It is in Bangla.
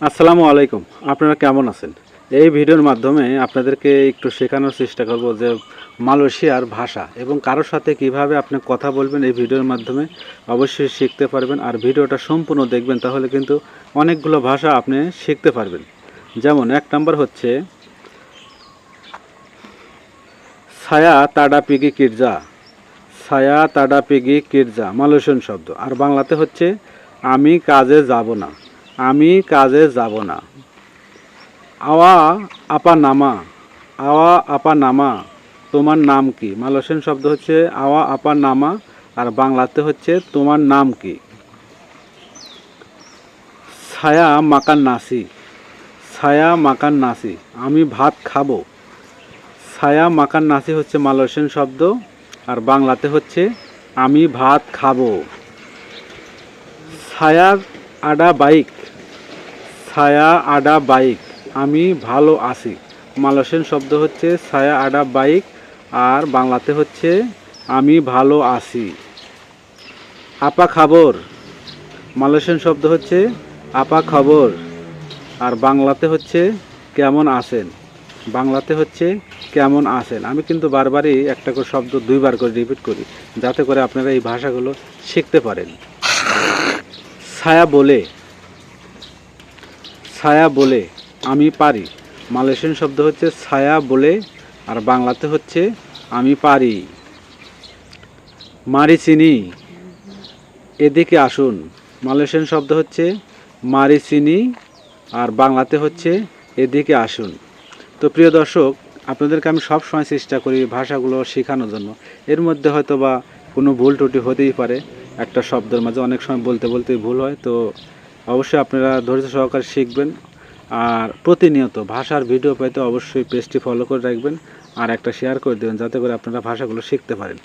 আসসালামু আলাইকুম। আপনারা কেমন আছেন? এই ভিডিওর মাধ্যমে আপনাদেরকে একটু শেখানোর চেষ্টা করব যে মালয়েশিয়ার ভাষা এবং কারোর সাথে কীভাবে আপনি কথা বলবেন এই ভিডিওর মাধ্যমে অবশ্যই শিখতে পারবেন। আর ভিডিওটা সম্পূর্ণ দেখবেন, তাহলে কিন্তু অনেকগুলো ভাষা আপনি শিখতে পারবেন। যেমন এক নম্বর হচ্ছে ছায়া তাডা পিগি কিরজা। ছায়া তাডা পিগি কিরজা। মালয়েশিয়ান শব্দ। আর বাংলাতে হচ্ছে, আমি কাজে যাব না। আমি কাজে যাব না। আওয়া আপা নামা, আওয়া আপা নামা, তোমার নাম কি? মালয়েশিয়ান শব্দ হচ্ছে আওয়া আপা নামা আর বাংলাতে হচ্ছে তোমার নাম কি? ছায়া মাকান নাসি, ছায়া মাকান নাসি, আমি ভাত খাব। ছায়া মাকান নাসি হচ্ছে মালয়েশিয়ান শব্দ আর বাংলাতে হচ্ছে আমি ভাত খাব। ছায়ার আডা বাইক ছায়া আডা বাইক। আমি ভালো আছি। মালয়েশিয়ান শব্দ হচ্ছে ছায়া আডা বাইক আর বাংলাতে হচ্ছে আমি ভালো আছি। আপা খবর। মালয়েশিয়ান শব্দ হচ্ছে আপা খবর। আর বাংলাতে হচ্ছে কেমন আছেন? বাংলাতে হচ্ছে কেমন আছেন? আমি কিন্তু বারবারই একটা করে শব্দ দুইবার করে রিপিট করি, যাতে করে আপনারা এই ভাষাগুলো শিখতে পারেন। ছায়া বলে ছায়া বলে আমি পারি। মালয়েশিয়ান শব্দ হচ্ছে ছায়া বলে আর বাংলাতে হচ্ছে আমি পারি। মারি চিনি এদিকে আসুন। মালয়েশিয়ান শব্দ হচ্ছে মারি চিনি আর বাংলাতে হচ্ছে এদিকে আসুন। তো প্রিয় দর্শক, আপনাদেরকে আমি সব সময় চেষ্টা করি ভাষাগুলো শেখানোর জন্য। এর মধ্যে হয়তো বা কোনো ভুল ত্রুটি হতেই পারে। একটা শব্দের মাঝে অনেক সময় বলতে বলতে ভুল হয়। তো অবশ্যই আপনারা ধৈর্য সহকারে শিখবেন। আর প্রতিনিয়ত ভাষার ভিডিও পেতে অবশ্যই পেজটি ফলো করে রাখবেন আর একটা শেয়ার করে দেবেন, যাতে করে আপনারা ভাষাগুলো শিখতে পারেন।